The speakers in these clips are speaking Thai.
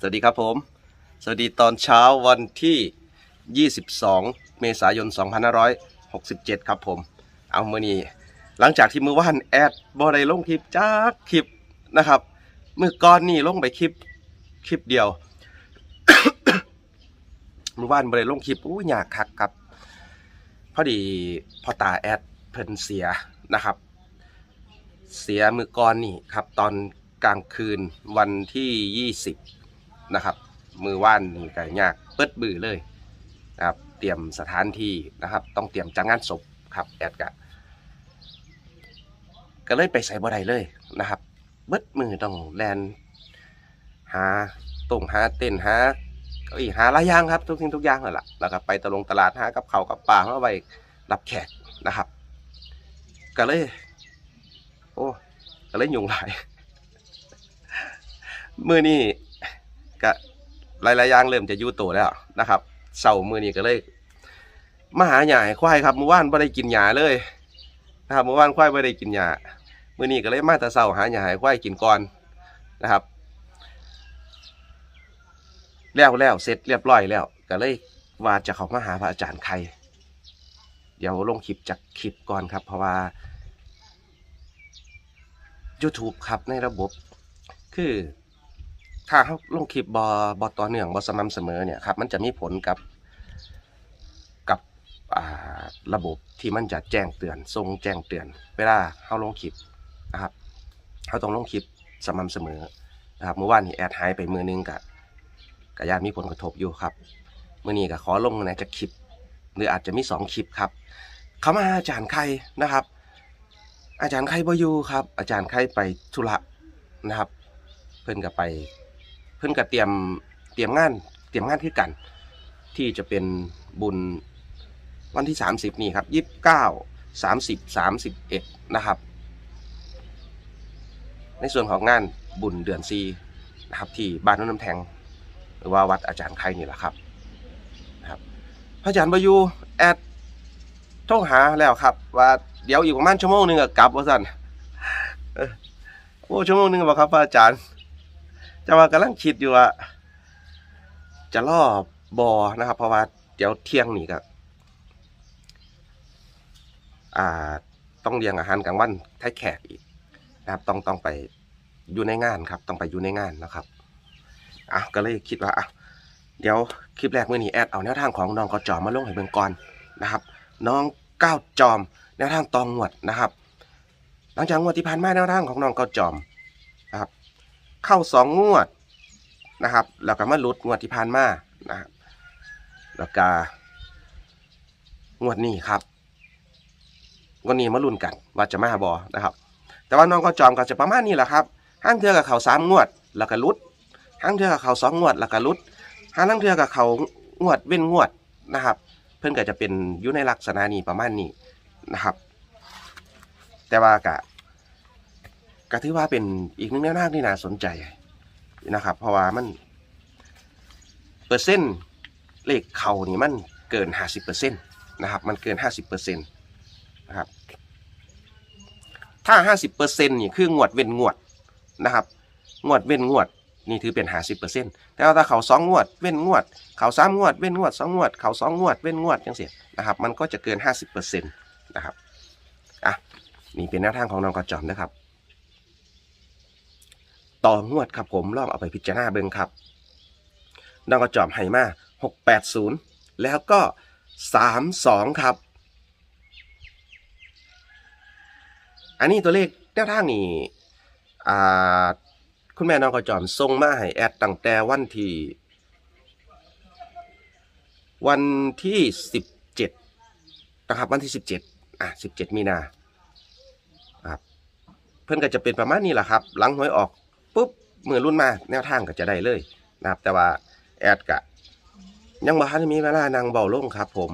สวัสดีครับผม สวัสดีตอนเช้าวันที่ 22 เมษายน 2567 ครับผม เอาเมื่อนี้หลังจากที่มือว่านแอดบอได้ลงคลิปจากคลิปนะครับเมื่อก่อนนี่ลงไปคลิปคลิปเดียวมือว่านบอได้ลงคลิปอู้ยากคักครับพอดีพอตาแอดเพิ่นเสียนะครับ เสียมือก่อนนี่ครับ ตอนกลางคืนวันที่ 20 นะครับ มือว่านนี่ก็ยากเปิดบือเลยนะครับเตรียมสถานที่นะครับ ต้องเตรียมจัดงานศพครับแอดกะก็เลยไปใส่บ่ได้เลยนะครับ เบิดมือต้องแลนหาตรงหาเต้นหาเก้าอี้หาหลายอย่างครับ ทุกสิ่งทุกอย่างนั่นแหละแล้วก็ไปตะลงตลาดหากับเขากับปลาเอาไว้รับแขกนะครับ ก็เลย โอ้ก็เลยยุงหลายมือนี่ ก็หลายๆอย่างเริ่มจะยู่ตัวแล้วนะครับเสาร์มือนี้ก็เลยมาหาหญ้าควายครับเมื่อวานไม่ได้กินหญ้าเลยนะครับเมื่อวานควายไม่ได้กินหญ้ามือนี้ก็เลยมาแต่เสาร์หาหญ้าให้ควายกินก่อนนะครับ แล้วแล้วเสร็จเรียบร้อยแล้ว ก็เลยว่าจะเขามาหาพระอาจารย์ใครเดี๋ยวลงคลิปจากคลิปก่อนครับ เพราะว่า YouTube ครับในระบบคือ ถ้าเขาลงคลิปบอบอต่อเนื่องบอสม่ำเสมอเนี่ยครับมันจะมีผลกับกับระบบที่มันจะแจ้งเตือนส่งแจ้งเตือน เวลาเขาลงคลิปนะครับเขาต้องลงคลิปสม่ำเสมอนะครับเมื่อวานนี้แอดหายไปมือนึงกับกับญาติมีผลกระทบอยู่ครับเมื่อนี้ก็ขอลงนะจะคลิป หรืออาจจะมีสองคลิปครับเขามาอาจารย์ใครนะครับ อาจารย์ใครบอยู่ครับ อาจารย์ใครไปธุระนะครับ เพิ่อนก็ไป เพิ่นก็เตรียมเตรียมงานเตรียมงานที่กัน ที่จะเป็นบุญวันที่ 30 นี่ครับ 29 30 31 นะครับ ในส่วนของงานบุญเดือนซีนะครับที่บ้านนนน้ำแทง หรือว่าวัดอาจารย์ใครนี่แหละครับนะครับ พระอาจารย์บายูแอดโทรหาแล้วครับ ว่าเดี๋ยวอีกประมาณชั่วโมงหนึ่งก็กลับว่าสั่นโอ้ชั่วโมงหนึ่งบ่ครับพระอาจารย์ จะว่ากำลังคิดอยู่ว่าจะล่อบอนะครับ เพราะว่าเดี๋ยวเที่ยงนี่ก็อ่า ต้องเลี้ยงอาหารกลางวันให้แขกอีกนะครับ ต้องต้องไปอยู่ในงานครับ ต้องไปอยู่ในงานนะครับอะก็เลยคิดว่าอะเดี๋ยวคลิปแรกเมื่อนี้แอดเอาแนวทางของน้องกอจอมมาลงให้เบิ่งก่อนนะครับ น้องก้าวจอม แนวทางตองงวดนะครับ หลังจากงวดที่ผ่านมาแนวทางของน้องก้าวจอม เข้าสองงวดนะครับ แล้วก็มาหลุดงวดที่ผ่านมานะครับแล้วก็งวดนี้ครับงวดนี้มาลุ้นกัน ว่าจะมาบอนะครับ แต่ว่าน้องก็จอมก็จะประมาณนี้แหละครับห้างเทือกับเขาสามงวด แล้วก็ลุดห้างเทือกับเขาสองงวด แล้วก็ลุดห้างเทือกับเขางวดเว้นงวดนะครับ เพื่อนก็จะเป็นอยู่ในลักษณะนี้ประมาณนี้นะครับ แต่ว่ากะ ก็ถือว่าเป็นอีกหนึ่งแนวทางที่น่าสนใจนะครับ เพราะว่ามัน เปอร์เซ็นต์เลขเข่านี่มันเกินห้าสิบเปอร์เซ็นต์นะครับ มันเกินห้าสิบเปอร์เซ็นต์นะครับถ้าห้าสิบเปอร์เซ็นต์นี่คืองวดเว้นงวดนะครับ งวดเว้นงวดนี่ถือเป็นห้าสิบเปอร์เซ็นต์แต่ว่าถ้าเขาสองงวด เว้นงวด เขาสามงวด เว้นงวดสองงวด เขาสองงวด เว้นงวดจังเสียนะครับ มันก็จะเกินห้าสิบเปอร์เซ็นต์นะครับ อะ นี่เป็นแนวทางของน้องกระจอมนะครับ ต่องวดครับผมลองเอาไปพิจารณาเบิ่งครับน้องกระจอมไฮมาหกแปดศูนย์แล้วก็สามสองครับ อันนี้ตัวเลขแนวทางนี่อ่าคุณแม่น้องกระจอมส่งมาให้แอดตั้งแต่วันที่วันที่สิบเจ็ดนะครับ วันที่สิบเจ็ดอะสิบเจ็ดมีนาครับเพื่อนก็จะเป็นประมาณนี้แหละครับ หลังหวยออก มือรุ่นมาแนวทางก็จะได้เลยนะครับ แต่ว่าแอดกะ ยังบ่ทันมีเวลานางเบาลงครับผม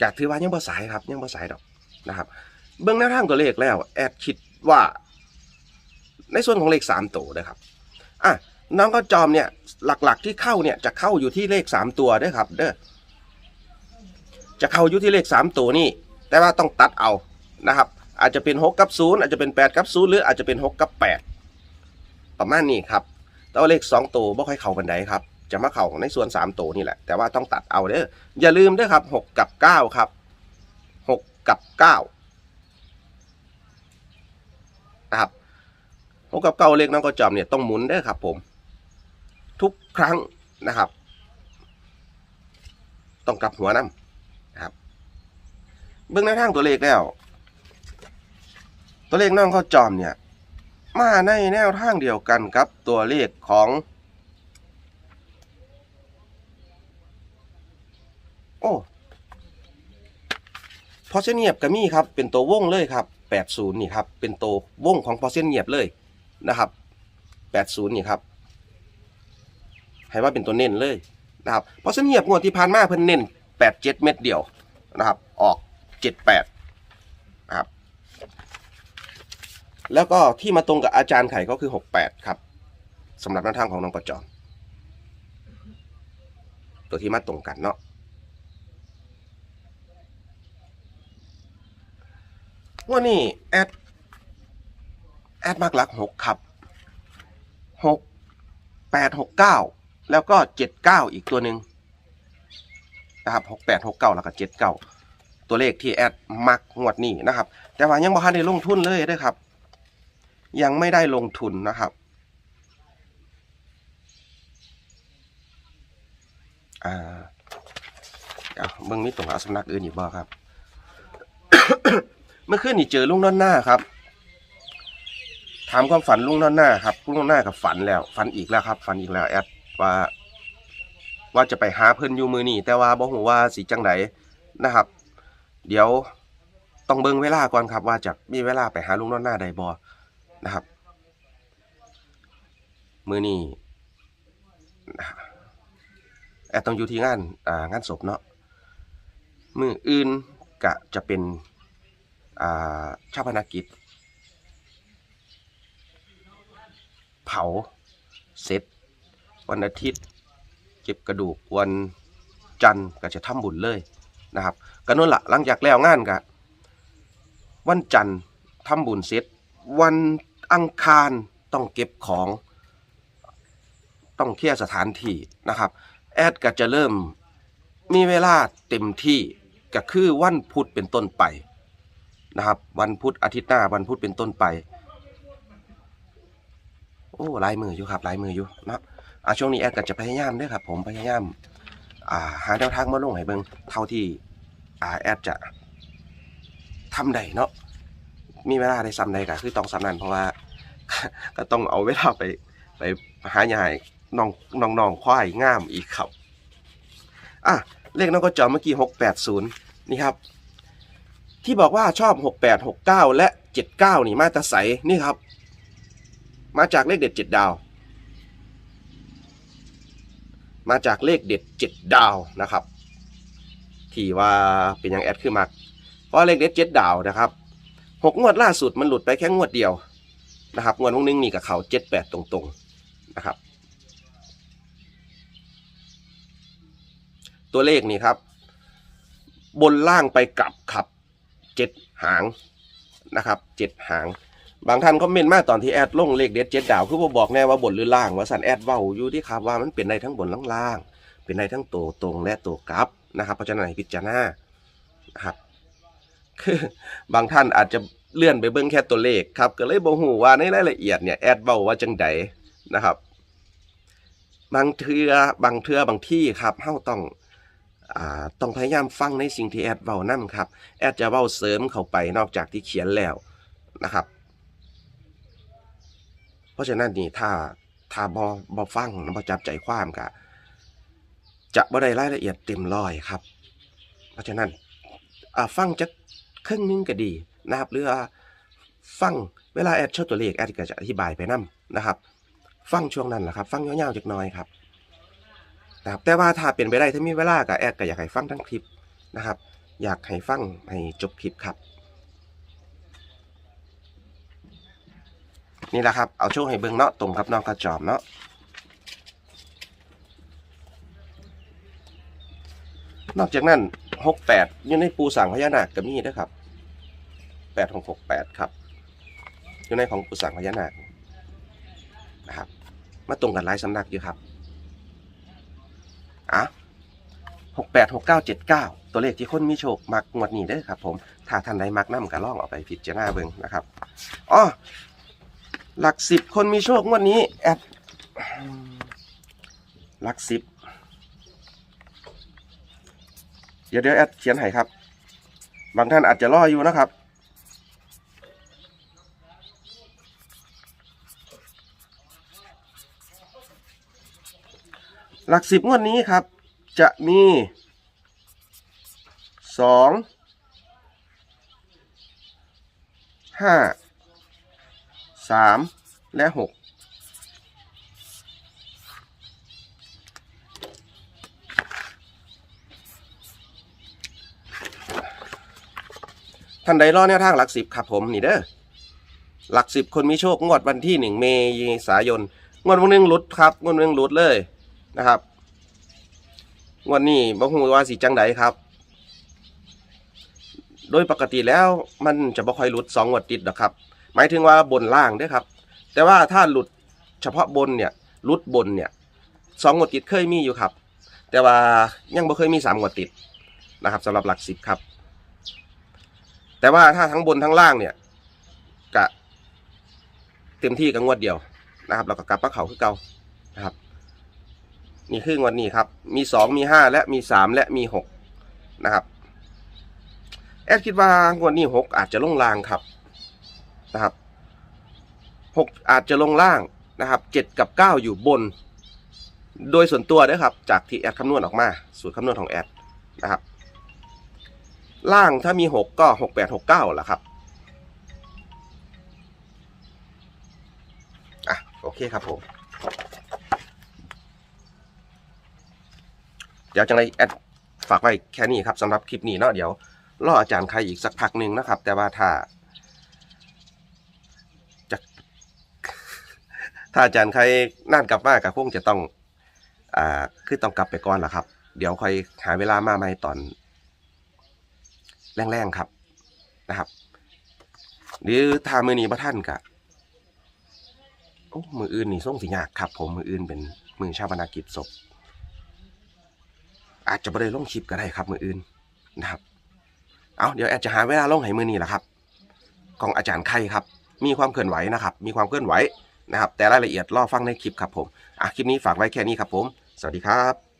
กะถือว่ายังบ่สายครับ ยังบ่สายดอกนะครับ เบื้องแนวทางตัวเลขแล้ว แอดคิดว่า ในส่วนของเลขสามตัวนะครับอะน้องก็จอมเนี่ยหลักๆที่เข้าเนี่ยจะเข้าอยู่ที่เลขสามตัวด้วยครับ เด้อจะเข้าอยู่ที่เลขสามตัวนี่แต่ว่าต้องตัดเอา นะครับ อาจจะเป็นหกกับศูนย์อาจจะเป็นแปดกับศูนย์หรืออาจจะเป็นหกกับแปดประมาณนี้ครับ แต่ว่าเลขสองตัวบ่ค่อยเข้ากันไดครับ จะมาเข้าในส่วนสามตัวนี่แหละ แต่ว่าต้องตัดเอาเด้อ อย่าลืมเด้อครับหกกับเก้าครับหกกับเก้านะครับหกกับเก้าเลขน้องก็จอมเนี่ยต้องหมุนเด้อครับ ผม ทุกครั้งนะครับ ต้องกลับหัวน้ำนะครับ เบื้องหน้าทางตัวเลขแล้ว ตัวเลขน้องข้าวจอมเนี่ย มาในแนวทางเดียวกันกับตัวเลขของโอ้พอเส้นเงียบก็มีครับ เป็นตัววงเลยครับ 80 นี่ครับ เป็นตัววงของพอเส้นเงียบเลยนะครับ 80 นี่ครับ ให้ว่าเป็นตัวเน้นเลยนะครับพอเส้นเงียบงวดที่ผ่านมาเพิ่นเน้น 87 เม็ดเดียวนะครับ ออก 78นะครับ แล้วก็ที่มาตรงกับอาจารย์ไข่ก็คือ 68 ครับสำหรับแนวทางของน้องประจอม ตัวที่มาตรงกันเนาะว่านี่แอดแอดมากลักหกครับหกแปดหกเก้าแล้วก็เจ็ดเก้าอีกตัวหนึ่งนะครับหกแปดหกเก้าแล้วก็เจ็ดเก้าตัวเลขที่แอดมักงวดนี้นะครับ แต่ว่ายังบ่ทันได้ลงทุนเลยเด้อครับ ยังไม่ได้ลงทุนนะครับอ่าเอาเบิ่งมีตรงอาสำนักอื่นอีกบ่ครับ เมื่อคืนนี่เจอลุงนอนหน้าครับ ถามความฝันลุงนอนหน้าครับลุงนอนหน้ากับฝันแล้ว ฝันอีกแล้วครับ ฝันอีกแล้วแอดว่า ว่าจะไปหาเพิ่นอยู่มือนี่แต่ว่าบ่ฮู้ว่าสิจังไดนะครับ เดี๋ยวต้องเบิ่งเวลาก่อนครับ ว่าจะมีเวลาไปหาลุงนอนหน้าได้บ่ นะครับ มือนี่แอดต้องอยู่ที่งานอ่างานศพเนาะมืออื่นกะจะเป็นอ่าชาพนกิจ เผาเสร็จ วันอาทิตย์ เก็บกระดูกวันจันทร์ก็จะทำบุญเลยนะครับก็นั่นละหลังจากแล้วงานก็วันจันทร์ทำบุญเสร็จ วัน อังคารต้องเก็บของ ต้องเคลียร์สถานที่นะครับ แอดก็จะเริ่มมีเวลาเต็มที่ก็คือวันพุธเป็นต้นไปนะครับ วันพุธอาทิตย์หน้าวันพุธเป็นต้นไป โอ้ลายมืออยู่ครับลายมืออยู่นะอ่าช่วงนี้แอดก็จะพยายามด้วยครับ ผมพยายามอ่าหาแนวทางมาลงให้เบิ่งเท่าที่อ่าแอดจะทำได้เนาะ มีเวลาได้ซ้ำใดก็คือต้องซ้ำนั้นเพราะว่า ก็ต้องเอาเวลาไปไปหาใหญ่น้องน้องน้องควายงามอีกครับอะเลขน้องก็จอเมื่อกี้หกแปดศูนย์นี่ครับ ที่บอกว่าชอบ68 69และ79นี่มาตะใสนี่ครับ มาจากเลขเด็ด7ดาว มาจากเลขเด็ด7ดาวนะครับที่ว่าเป็นอย่างแอดคือมักเพราะเลขเด็ด7ดาวนะครับ 6งวดล่าสุดมันหลุดไปแค่งวดเดียวนะครับงวดวงนึงนี่กับเขา78ตรงๆนะครับ ตัวเลขนี่ครับ บนล่างไปกลับครับเจ็ดหางนะครับเจ็ดหาง บางท่านก็เมนต์มาตอนที่แอดลงเลขเด็ดเจ็ดดาวคือผมบอกแน่ว่าบนหรือล่างว่าสันแอดเว้าอยู่ที่ครับว่ามันเป็นในทั้งบนทั้งล่าง เป็นในทั้งตัวตรงและตัวกลับนะครับเพราะฉะนั้นพิจารณานะครับ คือบางท่านอาจจะเลื่อนไปเบิ่งแค่ตัวเลขครับ ก็เลยบ่ฮู้ว่าในรายละเอียดเนี่ยแอดเว้าว่าจังใดนะครับ บางเทือบางเทือบางที่ครับเฮาต้องอ่าต้องพยายามฟังในสิ่งที่แอดเว้านํครับ แอดจะเว้าเสริมเข้าไปนอกจากที่เขียนแล้วนะครับ เพราะฉะนั้นนี่ถ้าถ้าบอบอฟังบ่จับใจความกะจะบ่ได้รายละเอียดเต็มร้อยครับ เพราะฉะนั้นฟังจะ ครึ่งนึงก็ดีนะครับหรือฟังเวลาแอดโชว์ตัวเลขแอดก็จะอธิบายไปนํนะครับ ฟังช่วงนั้นแหละครับ ฟังยาวๆจักน่อยครับนะครับแต่ว่าถ้าเป็นไปได้ถ้ามีเวลากับแอดก็อยากให้ฟังทั้งคลิปนะครับ อยากให้ฟังให้จบคลิปครับ นี่แหละครับ เอาโชว์ให้เบิ่งเนาะตรงกับน้องกระจอมเนาะนอกจากนั้น หกแปดอยู่ในปูสั่งพญานาคก็มีด้วยครับแปดหกหกแปดครับ อยู่ในของปุสังพญานาคนะครับ มาตรงกันหลายสำนักอยู่ครับอะหกแปดหกเก้าเจ็ดเก้าตัวเลขที่คนมีโชคมักงวดนี้เด้ครับ ผม ถ้าท่านใดมักน้ำก็ล่องเอาไปพิดจารณาเบิ่งนะครับอ๋อหลักสิบคนมีโชคงวดนี้แอดหลักสิบเดี๋ยวเดี๋ยวแอดเขียนให้ครับ บางท่านอาจจะรออยู่นะครับ หลักสิบงวดนี้ครับ จะมีสองห้าสามและหก ท่านใดรอแนวทางหลักสิบครับผมนี่เด้อหลักสิบคนมีโชคงวดวันที่หนึ่งเมษายนงวดวันหนึงหลุดครับงวดวันหนึงหลุดเลยนะครับงวดนี้บ่ฮู้ว่าสิจังใดครับ โดยปกติแล้วมันจะบ่ค่อยหลุดสองงวดติดหรอกครับ หมายถึงว่าบนล่างเด้อครับ แต่ว่าถ้าหลุดเฉพาะบนเนี่ยหลุดบนเนี่ยสองงวดติดเคยมีอยู่ครับ แต่ว่ายังบ่เคยมีสามงวดติดนะครับสำหรับหลักสิบครับ แต่ว่าถ้าทั้งบนทั้งล่างเนี่ยกะเต็มที่กับงวดเดียวนะครับแล้วก็กลับมาเขาคือเก่านะครับนี่คืองวดนี้ครับ มีสองมีห้าและมีสามและมีหกนะครับแอดคิดว่างวดนี้หกอาจจะลงล่างครับนะครับหกอาจจะลงล่างนะครับเจ็ดกับเก้าอยู่บน โดยส่วนตัวนะครับ จากที่แอดคำนวณออกมา สูตรคำนวณของแอดนะครับ ล่างถ้ามีหกก็หกแปดหกเก้าแหละครับอะโอเคครับผมเดี๋ยวจังไรแอดฝากไว้แค่นี้ครับสำหรับคลิปนี้เนาะเดี๋ยวรออาจารย์ใครอีกสักพักหนึ่งนะครับ แต่ว่าถ้าจะถ้าอาจารย์ใครนั่นกลับมาก็คงจะต้องอ่าคือต้องกลับไปก่อนล่ะครับ เดี๋ยวค่อยหาเวลามาใหม่ตอน แรงๆครับนะครับ หรือถ้ามือนีพระท่านกะโอ้มืออื่นนี่ส่งสิยากครับ ผมมืออื่นเป็นมือชาปนากิจศพ อาจจะไม่ได้ลงคลิปก็ได้ครับมืออื่นนะครับ เอาเดี๋ยวแอดจะหาเวลาลงให้มือนี้แหละครับ ของอาจารย์ไข่ครับ มีความเคลื่อนไหวนะครับ มีความเคลื่อนไหวนะครับ แต่รายละเอียดรอฟังในคลิปครับผมอะคลิปนี้ฝากไว้แค่นี้ครับผม สวัสดีครับ